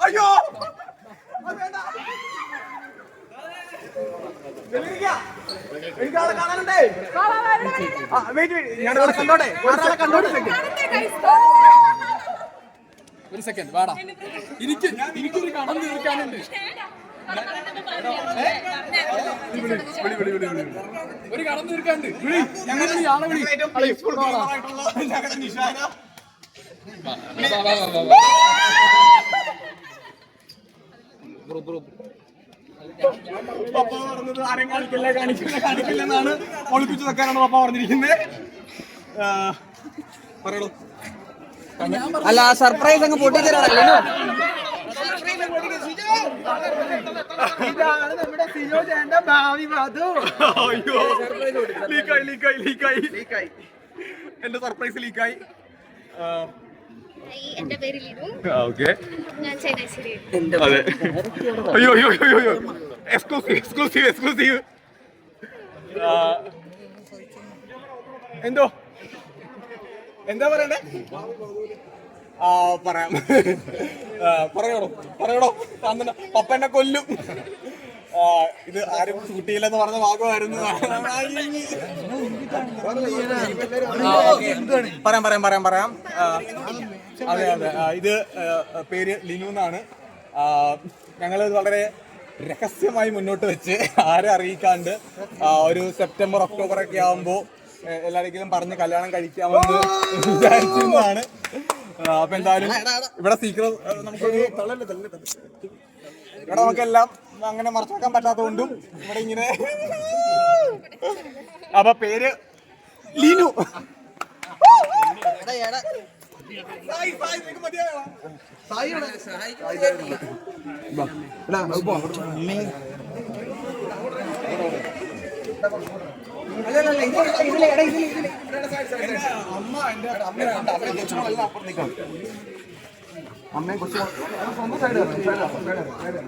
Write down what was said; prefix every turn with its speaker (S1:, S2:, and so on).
S1: അയ്യോ! wait, wait. ഞാനിവിടെ കണ്ടോട്ടെ? കണ്ടോട്ടെ.
S2: ഒരു സെക്കൻഡ് വാടാ. എനിക്ക് എനിക്കൊരു കടം തീർക്കാനുണ്ട്. ഒരു കടം തീർക്കാനുണ്ട്. വിളി ഞങ്ങൾ ആളെ വിളി. Bro, bro.
S1: പപ്പ പറഞ്ഞത് ആരെയും കാണിക്കില്ല കാണിക്കില്ല കാണിക്കില്ല എന്നാണ് ഒളിപ്പിച്ചു വെക്കാനാണ് പപ്പ പറഞ്ഞിരിക്കുന്നത്. ആ, പറയടോ
S3: അല്ല സർപ്രൈസ് അങ്ങ്
S1: ഇതാണ് നമ്മുടെ സിജോ ചേട്ടന്റെ ഭാവി വധു. അയ്യോ. ലീക്കായി ലീക്കായി ലീക്കായി. ലീക്കായി എന്റെ സർപ്രൈസ് ലീക്കായി
S4: ഹായ്, എന്റെ പേര് ലിനു.
S1: ഓക്കെ.
S4: ഞാൻ
S1: അതെ. അയ്യോ അയ്യോ അയ്യോ അയ്യോ. എക്സ്ക്ലൂസീവ് എക്സ്ക്ലൂസീവ് എക്സ്ക്ലൂസീവ് എന്തോ? എന്താ പറയണ്ടേ? ആ പറയാം. പറയണോ പറയണോ അന്നെ പപ്പ എന്നെ കൊല്ലും. ഇത് ആരും കുട്ടിയില്ലെന്ന് പറഞ്ഞ ഭാഗമായിരുന്നു പറയാം പറയാം പറയാം പറയാം. അതെ അതെ. ഇത് പേര് ലിനു എന്നാണ്. ഞങ്ങൾ വളരെ രഹസ്യമായി മുന്നോട്ട് വെച്ച് ആരെ അറിയിക്കാണ്ട് ഒരു സെപ്റ്റംബർ ഒക്ടോബർ ഒക്കെ ആകുമ്പോൾ എല്ലാരെങ്കിലും പറഞ്ഞ് കല്യാണം കഴിക്കാമെന്ന് വിചാരിച്ചിരുന്നതാണ്. അപ്പൊ എന്തായാലും ഇവിടെ സീക്രട്ട് നമുക്ക് ഇവിടെ നമുക്കെല്ലാം അങ്ങനെ മറച്ചാക്കാൻ പറ്റാത്ത പറ്റാത്തതുകൊണ്ടും ഇവിടെ ഇങ്ങനെ അപ്പൊ പേര് ലീനു. സായി, അമ്മയും കൊച്ചു സ്വന്തം സൈഡ് സൈഡ് സൈഡ്